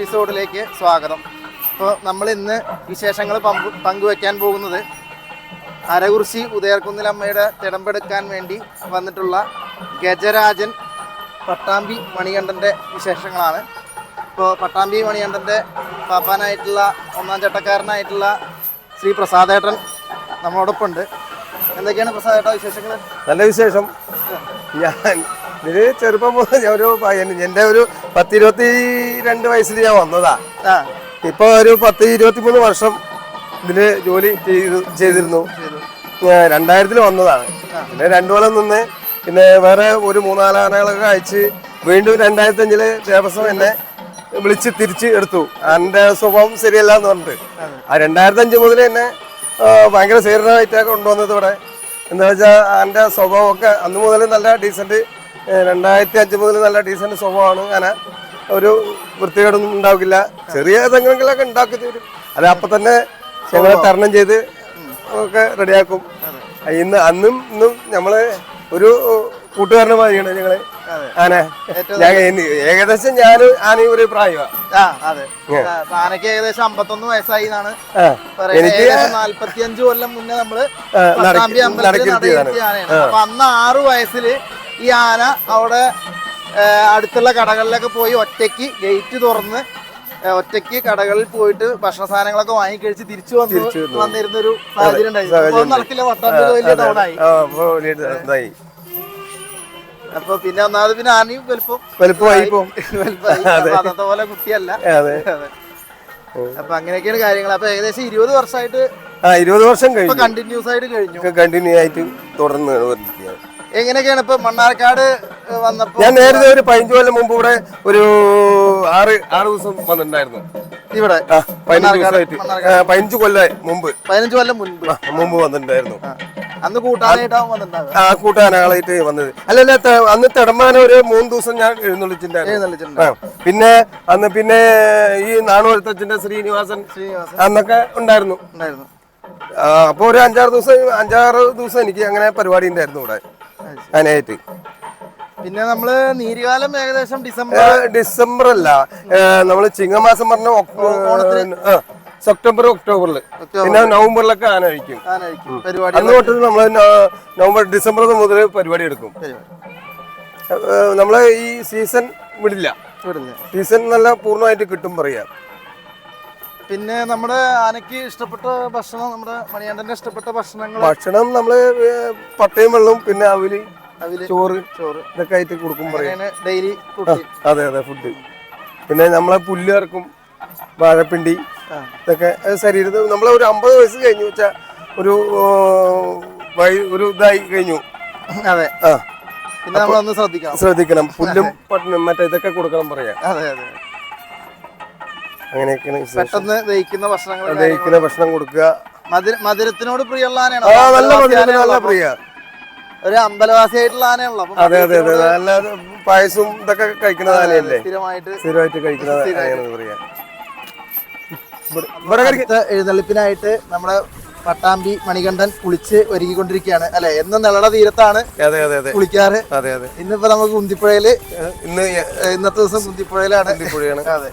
എപ്പിസോഡിലേക്ക് സ്വാഗതം. ഇപ്പോൾ നമ്മൾ ഇന്ന് വിശേഷങ്ങൾ പങ്കു പങ്കുവയ്ക്കാൻ പോകുന്നത് അരകുറിശി ഉദയർക്കുന്നിലമ്മയുടെ തിടമ്പെടുക്കാൻ വേണ്ടി വന്നിട്ടുള്ള ഗജരാജൻ പട്ടാമ്പി മണികണ്ഠന്റെ വിശേഷങ്ങളാണ്. ഇപ്പോൾ പട്ടാമ്പി മണികണ്ഠന്റെ പാപ്പാനായിട്ടുള്ള ഒന്നാം ചട്ടക്കാരനായിട്ടുള്ള ശ്രീ പ്രസാദേട്ടൻ നമ്മളോടൊപ്പം ഉണ്ട് എന്തൊക്കെയാണ് പ്രസാദേട്ട വിശേഷങ്ങൾ നല്ല വിശേഷം. ഞാൻ ഇതിന് ചെറുപ്പം മുതൽ ഞാൻ ഒരു എന്റെ ഒരു പത്തിരുപത്തി രണ്ട് വയസ്സിൽ ഞാൻ വന്നതാ. ഇപ്പൊ ഒരു പത്ത് ഇരുപത്തി മൂന്ന് വർഷം ഇതിൽ ജോലി ചെയ്തു ചെയ്തിരുന്നു. രണ്ടായിരത്തിൽ വന്നതാണ്. പിന്നെ രണ്ടു കൊല്ലം നിന്ന് പിന്നെ വേറെ ഒരു മൂന്നാലാനകളൊക്കെ അയച്ച് വീണ്ടും രണ്ടായിരത്തി അഞ്ചിൽ ദേവസ്വം എന്നെ വിളിച്ച് തിരിച്ച് എടുത്തു. എന്റെ സ്വഭാവം ശരിയല്ല എന്ന് പറഞ്ഞിട്ട്. ആ രണ്ടായിരത്തി അഞ്ച് മുതൽ എന്നെ ഭയങ്കര സീറിയറായിട്ടൊക്കെ കൊണ്ടുവന്നത് ഇവിടെ. എന്താ വെച്ചാൽ എന്റെ സ്വഭാവമൊക്കെ അന്ന് മുതൽ നല്ല ഡീസന്റ് രണ്ടായിരത്തി അഞ്ച് മുതൽ നല്ല ഡീസന്റ് സ്വഭാവമാണ്. അങ്ങനെ ഒരു വൃത്തികേടൊന്നും ഉണ്ടാവില്ല. ചെറിയ ഏതെങ്കിലുമൊക്കെ ഉണ്ടാക്കി തരും. അത് അപ്പം തന്നെ ഞങ്ങളെ തരണം ചെയ്ത് ഒക്കെ റെഡിയാക്കും. ഇന്ന് അന്നും ഇന്നും ഞമ്മൾ ഒരു കൂട്ടുകാരനെ മാതിരിയാണ് ഞങ്ങൾ. ആന ഞാൻ ഏകദേശം ഞാൻ ആന ഒരു പ്രായമാണ് ഏകദേശം അമ്പത്തൊന്ന് വയസ്സായി എന്നാണ് എനിക്ക് നാല്പത്തിയഞ്ച് കൊല്ലം മുന്നേ നമ്മൾ അമ്പലത്തിൽ നടക്കിരുത്തിയതാണ്. ആനയാണ്. അപ്പൊ അന്ന് ആറു വയസ്സിൽ ഈ ആന അവിടെ അടുത്തുള്ള കടകളിലൊക്കെ പോയി ഒറ്റയ്ക്ക് ഗേറ്റ് തുറന്ന് ഒറ്റയ്ക്ക് കടകളിൽ പോയിട്ട് ഭക്ഷണ സാധനങ്ങളൊക്കെ വാങ്ങി കഴിച്ച് തിരിച്ചു വന്ന് വന്നിരുന്ന ഒരു സാഹചര്യം നടക്കില്ല വലിയ അപ്പൊ പിന്നെ ഒന്നാമത് പിന്നെ ആനയും വലുപ്പം വലുപ്പമായി ഇപ്പൊ അന്നത്തെ പോലെ കുട്ടിയല്ല. അതെ. അതെ. അപ്പൊ അങ്ങനെയൊക്കെയാണ് കാര്യങ്ങൾ. അപ്പൊ ഏകദേശം ഇരുപത് വർഷമായിട്ട് ഇരുപത് വർഷം കഴിഞ്ഞു. കണ്ടിന്യൂസ് ആയിട്ട് കഴിഞ്ഞു. കണ്ടിന്യൂ ആയിട്ട് തുടർന്ന് എങ്ങനെയൊക്കെയാണ് ഇപ്പൊ മണ്ണാർക്കാട് വന്നപ്പോ? ഞാൻ നേരത്തെ ഒരു പതിനഞ്ച് കൊല്ലം മുമ്പ് ഇവിടെ ഒരു ആറ് ആറ് ദിവസം വന്നിട്ടുണ്ടായിരുന്നു. ഇവിടെ? പതിനഞ്ചു ദിവസമായിട്ട്. കൊല്ലം മുമ്പ്. പതിനഞ്ച് കൊല്ലം മുൻപ്. മുമ്പ് വന്നിട്ടുണ്ടായിരുന്നു. അന്ന് കൂട്ടാനായിട്ടാവും ആ കൂട്ടാനാളായിട്ട് വന്നത്. അല്ലല്ല അന്ന് തെടമാനം ഒരു മൂന്ന് ദിവസം ഞാൻ എഴുന്നള്ളിച്ചിട്ടുണ്ടായിരുന്നു. പിന്നെ അന്ന് പിന്നെ ഈ നാണുവരുത്തച്ഛന്റെ ശ്രീനിവാസൻ ശ്രീനിവാസൻ. അന്നൊക്കെ ഉണ്ടായിരുന്നു. ഉണ്ടായിരുന്നു. അപ്പോൾ അപ്പൊ ഒരു അഞ്ചാറ് ദിവസം അഞ്ചാറ് ദിവസം എനിക്ക് അങ്ങനെ പരിപാടി ഉണ്ടായിരുന്നു ഇവിടെ. അതിനായിട്ട് പിന്നെ നമ്മൾ നീരികാലം ഏകദേശം ഡിസംബർ ഡിസംബർ അല്ല നമ്മൾ ചിങ്ങമാസം പറഞ്ഞ സെപ്റ്റംബർ ഒക്ടോബറിൽ പിന്നെ നവംബറിലൊക്കെ ആന അന്ന് തൊട്ട് നമ്മൾ നവംബർ ഡിസംബർ മുതൽ പരിപാടി എടുക്കും. നമ്മളെ ഈ സീസൺ വിടില്ല. സീസൺ നല്ല പൂർണമായിട്ട് കിട്ടും പറയാം. പിന്നെ നമ്മുടെ ആനയ്ക്ക് ഇഷ്ടപ്പെട്ട ഭക്ഷണം നമ്മുടെ മണിയാണ്ടന്റെ ഇഷ്ടപ്പെട്ട ഭക്ഷണങ്ങൾ ഭക്ഷണം നമ്മൾ പട്ടയും വെള്ളവും പിന്നെ അവൽ അവൽ ചോറ് ചോറ്. ഇതൊക്കെ ആയിട്ട് കൊടുക്കും പറയാം. ഡെയിലി അതെ അതെ ഫുഡ് പിന്നെ നമ്മളെ പുല്ല് ഇറക്കും വാഴപ്പിണ്ടി ഇതൊക്കെ ശരീരത്തിൽ നമ്മളെ ഒരു അമ്പത് വയസ്സ് കഴിഞ്ഞു വെച്ചാൽ ഒരു ഒരു ഇതായി കഴിഞ്ഞു. അതെ. ആ. പിന്നെ നമ്മളൊന്ന് ശ്രദ്ധിക്കണം. ശ്രദ്ധിക്കണം. പുല്ലും മറ്റേ ഇതൊക്കെ കൊടുക്കണം പറയാം. അതെ അതെ. അങ്ങനെയൊക്കെയാണ്. പെട്ടെന്ന് ദഹിക്കുന്ന ഭക്ഷണങ്ങൾ ദഹിക്കുന്ന ഭക്ഷണം കൊടുക്കുക. മധുര മധുരത്തിനോട് പ്രിയമുള്ള ആനയാണ്? നല്ല നല്ല. പ്രിയ. ഒരു അമ്പലവാസിയായിട്ടുള്ള ആനയാണല്ലോ. അതെ അതെ അതെ നല്ല പായസവും ഇതൊക്കെ കഴിക്കുന്ന ആനയല്ലേ? സ്ഥിരമായിട്ട് സ്ഥിരമായിട്ട് കഴിക്കുന്ന ആനയാണെന്ന് പറയാ. ഇവിടെ- എഴുന്നള്ളിപ്പിനായിട്ട് നമ്മുടെ പട്ടാമ്പി മണികണ്ഠൻ കുളിച്ച് ഒരുങ്ങിക്കൊണ്ടിരിക്കുകയാണ്. അല്ലെ? എന്നും നിളയുടെ തീരത്താണ് അതെ അതെ അതെ. കുളിക്കാറ്. അതെ അതെ. ഇന്നിപ്പോ നമുക്ക് കുന്തിപ്പുഴയിൽ ഇന്ന് ഇന്നത്തെ ദിവസം കുന്തിപ്പുഴയിലാണ്. കുന്തിപ്പുഴയാണ്. അതെ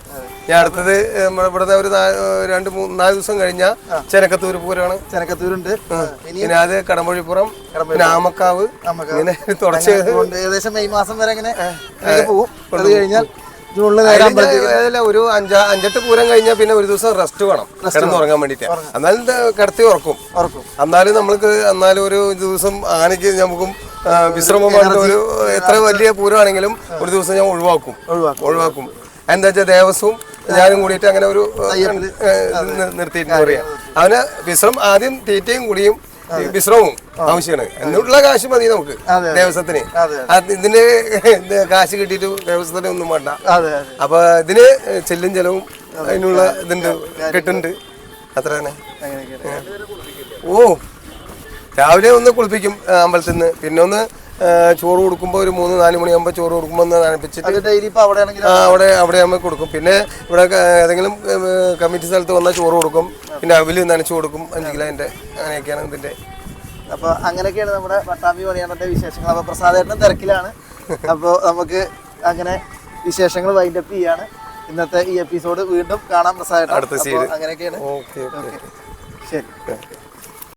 ഞാൻ അടുത്തത് നമ്മുടെ ഇവിടുന്ന് ഒരു രണ്ട് മൂന്ന് നാല് ദിവസം കഴിഞ്ഞാൽ ചെനക്കത്തൂർ പൂരമാണ്. ചെനക്കത്തൂരുണ്ട്. പിന്നെ അത് കടമ്പഴിപ്പുറം പിന്നെ ആമക്കാവ് ആമക്കാവ്. ഇങ്ങനെ തുടച്ച് ഏകദേശം മെയ് മാസം വരെ അങ്ങനെ ഇങ്ങനെ പോകും. അത് കഴിഞ്ഞാൽ ഒരു അഞ്ചാ അഞ്ചെട്ട് പൂരം കഴിഞ്ഞാൽ പിന്നെ ഒരു ദിവസം റെസ്റ്റ് വേണം. റെസ്റ്റ് ഉറങ്ങാൻ വേണ്ടിട്ട് എന്നാലും കിടത്തി ഉറക്കും. ഉറക്കും. എന്നാലും നമ്മൾക്ക് എന്നാലും ഒരു ദിവസം ആനയ്ക്ക് നമുക്കും വിശ്രമമായിട്ട് ഒരു എത്ര വലിയ പൂരമാണെങ്കിലും ഒരു ദിവസം ഞാൻ ഒഴിവാക്കും. ഒഴിവാക്കും. എന്താ വെച്ചാൽ ദേവസ്വം ഞാനും കൂടിയിട്ട് അങ്ങനെ ഒരു നിർത്തിയിട്ടുണ്ട് നിർത്തിയിട്ട് പറയാം അവന് വിശ്രമം ആദ്യം തീറ്റയും കുടിയും വിശ്രമവും ആവശ്യമാണ്. എന്നുള്ള കാശ് മതി നമുക്ക്. ദേവസ്വത്തിന്. ഇതിന് ഇത് കാശ് കിട്ടിയിട്ട് ദേവസ്വത്തിന് ഒന്നും വേണ്ട. അപ്പൊ ഇതിന് ചെല്ലും ചെലവും അതിനുള്ള ഇതുണ്ട് കെട്ടുണ്ട്. അത്ര തന്നെ. ഓ. രാവിലെ ഒന്ന് കുളിപ്പിക്കും അമ്പലത്തിൽ നിന്ന് പിന്നെ ഒന്ന് ചോറ് കൊടുക്കുമ്പോൾ ഒരു മൂന്ന് നാല് മണിയാകുമ്പോൾ ചോറ് കൊടുക്കുമ്പോൾ ഒന്ന് നനപ്പിച്ചിട്ട് ഡെയിലി അവിടെ ആണെങ്കിൽ അവിടെ അവിടെ ആകുമ്പോൾ കൊടുക്കും. പിന്നെ ഇവിടെ ഏതെങ്കിലും കമ്മിറ്റി സ്ഥലത്ത് വന്നാൽ ചോറ് കൊടുക്കും. പിന്നെ അവിൽ നനച്ചു കൊടുക്കും. അഞ്ച് കിലോന്റെ അങ്ങനെയൊക്കെയാണ് ഇതിന്റെ അപ്പോൾ അങ്ങനെയൊക്കെയാണ് നമ്മുടെ പട്ടാമ്പി മണിയാണന്റെ വിശേഷങ്ങൾ. അപ്പോൾ പ്രസാദേട്ടൻ തിരക്കിലാണ്. അപ്പോൾ നമുക്ക് അങ്ങനെ വിശേഷങ്ങൾ വൈൻഡപ്പ് ചെയ്യാണ്. ഇന്നത്തെ ഈ എപ്പിസോഡ് വീണ്ടും കാണാൻ പ്രസാദേട്ടൻ. അങ്ങനെയൊക്കെയാണ്. ഓക്കെ ഓക്കെ ശരി.